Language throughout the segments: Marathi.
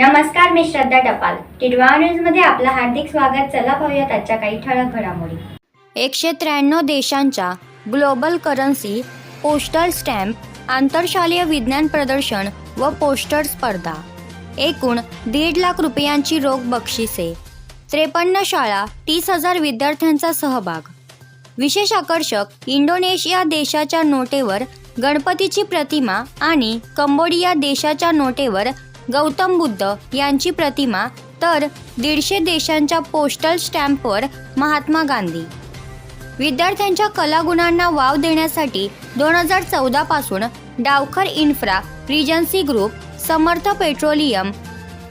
नमस्कार मी श्रद्धा टपाल. टिडवा न्यूजमध्ये आपलं हार्दिक स्वागत. चला पाहूयात आजच्या काही ठळक घडामोडी. एकशे त्र्याण्णव देशांच्या ग्लोबल करन्सी पोस्टल स्टॅम्प आंतरशालेय विज्ञान प्रदर्शन व पोस्टर स्पर्धा. एकूण दीड लाख रुपयांची रोख बक्षिसे. त्रेपन्न शाळा तीस हजार विद्यार्थ्यांचा सहभाग. विशेष आकर्षक इंडोनेशिया देशाच्या नोटेवर गणपतीची प्रतिमा आणि कंबोडिया देशाच्या नोटेवर गौतम बुद्ध यांची प्रतिमा तर दीडशे देशांच्या पोस्टल स्टॅम्पवर महात्मा गांधी. विद्यार्थ्यांच्या कलागुणांना वाव देण्यासाठी दोन हजार चौदापासून Dawkhar infra regency group Samarth petroleum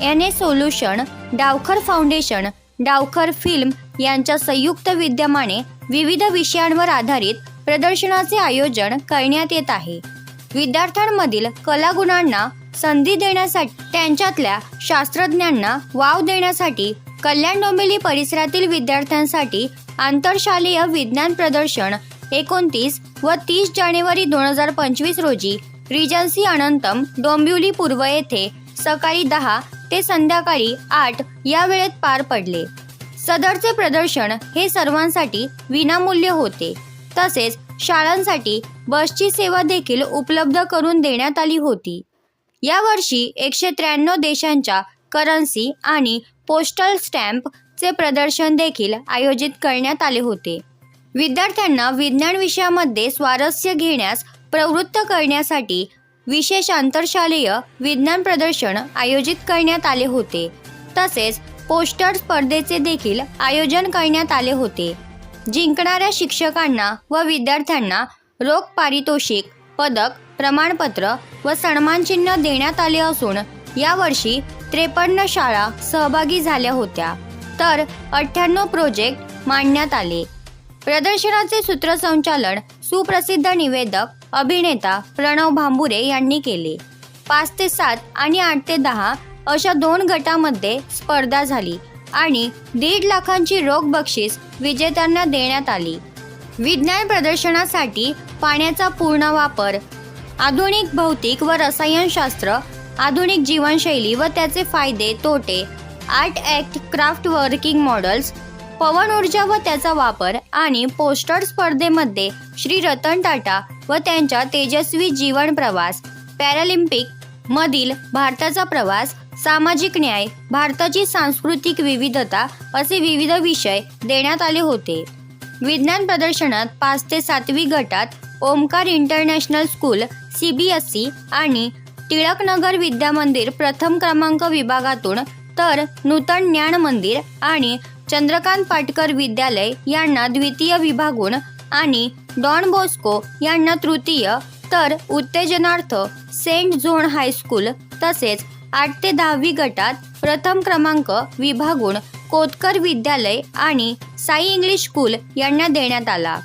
N A solution Dawkhar foundation Dawkhar film यांच्या संयुक्त विद्यमाने विविध विषयांवर आधारित प्रदर्शनाचे आयोजन करण्यात येत आहे. विद्यार्थ्यांमधील कलागुणांना संधी देण्यासाठी त्यांच्यातल्या शास्त्रज्ञांना वाव देण्यासाठी कल्याण डोंबिवली परिसरातील विद्यार्थ्यांसाठी आंतरशालेय विज्ञान प्रदर्शन एकोणतीस व तीस जानेवारी दोन हजार पंचवीस रोजी रिजन्सी अनंतम डोंबिवली पूर्व येथे सकाळी दहा ते संध्याकाळी आठ या वेळेत पार पडले. सदरचे प्रदर्शन हे सर्वांसाठी विनामूल्य होते. तसेच शाळांसाठी बसची सेवा देखील उपलब्ध करून देण्यात आली होती. यावर्षी एकशे त्र्याण्णव देशांच्या करन्सी आणि पोस्टल स्टॅम्पचे प्रदर्शन देखील आयोजित करण्यात आले होते. विद्यार्थ्यांना विज्ञान विषयामध्ये स्वारस्य घेण्यास प्रवृत्त करण्यासाठी विशेष आंतरशालेय विज्ञान प्रदर्शन आयोजित करण्यात आले होते. तसेच पोस्टर स्पर्धेचे देखील आयोजन करण्यात आले होते. जिंकणाऱ्या शिक्षकांना व विद्यार्थ्यांना रोख पारितोषिक पदक प्रमाणपत्र व सन्मानचिन्ह देण्यात आले असून यावर्षी त्रेपन्न शाळा सहभागी झाल्या होत्या. तर अठ्ठ्याण्णव प्रोजेक्ट मांडण्यात आले. प्रदर्शनाचे सूत्रसंचालन सुप्रसिद्ध निवेदक अभिनेता प्रणव भांबुरे यांनी केले. पाच ते सात आणि आठ ते दहा अशा दोन गटामध्ये स्पर्धा झाली आणि दीड लाखांची रोख बक्षीस विजेत्यांना देण्यात आली. विज्ञान प्रदर्शनासाठी पाण्याचा पूर्ण वापर. आधुनिक भौतिक व रसायनशास्त्र आधुनिक जीवनशैली व त्याचे फायदे तोटे art and craft working models पवन ऊर्जा व त्याचा वापर आणि पोस्टर स्पर्धेमध्ये श्री रतन टाटा व त्यांच्या तेजस्वी जीवन प्रवास पॅरालिम्पिक मधील भारताचा प्रवास सामाजिक न्याय भारताची सांस्कृतिक विविधता असे विविध विषय देण्यात आले होते. विज्ञान प्रदर्शनात पाच ते सातवी गटात Omkar international school C B S C आणि टिळकनगर विद्यामंदिर प्रथम क्रमांक विभागातून तर नूतन ज्ञान मंदिर आणि चंद्रकांत पाटकर विद्यालय यांना द्वितीय विभागून आणि डॉन बॉस्को यांना तृतीय तर उत्तेजनार्थ सेंट झोन हायस्कूल तसेच आठ ते दहावी गटात प्रथम क्रमांक विभागून कोतकर विद्यालय आणि साई इंग्लिश स्कूल यांना देण्यात आला.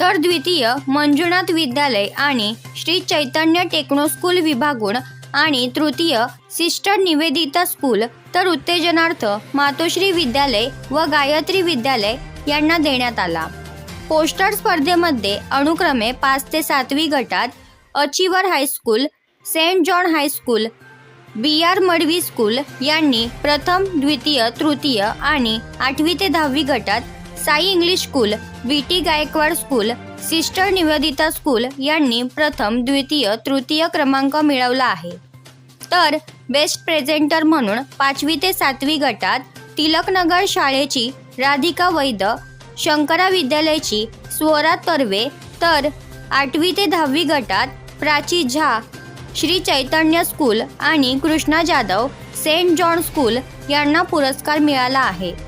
तर द्वितीय मंजुनाथ विद्यालय आणि श्री चैतन्य टेक्नो स्कूल विभागून आणि तृतीय सिस्टर निवेदिता स्कूल तर उत्तेजनार्थ मातोश्री विद्यालय व गायत्री विद्यालय यांना देण्यात आला. पोस्टर स्पर्धेमध्ये अनुक्रमे पाच ते सातवी गटात achiever high school saint John high school B R Madvi school यांनी प्रथम द्वितीय तृतीय आणि आठवी ते दहावी गटात Sai English school B T Gaikwad school sister Nivedita school यांनी प्रथम द्वितीय तृतीय क्रमांक मिळवला आहे. तर बेस्ट प्रेझेंटर म्हणून पाचवी ते सातवी गटात तिलकनगर शाळेची राधिका वैद शंकरा विद्यालयाची स्वरा तर्वे तर आठवी ते दहावी गटात प्राची झा श्री चैतन्य स्कूल आणि Krishna Jadhav saint John school यांना पुरस्कार मिळाला आहे.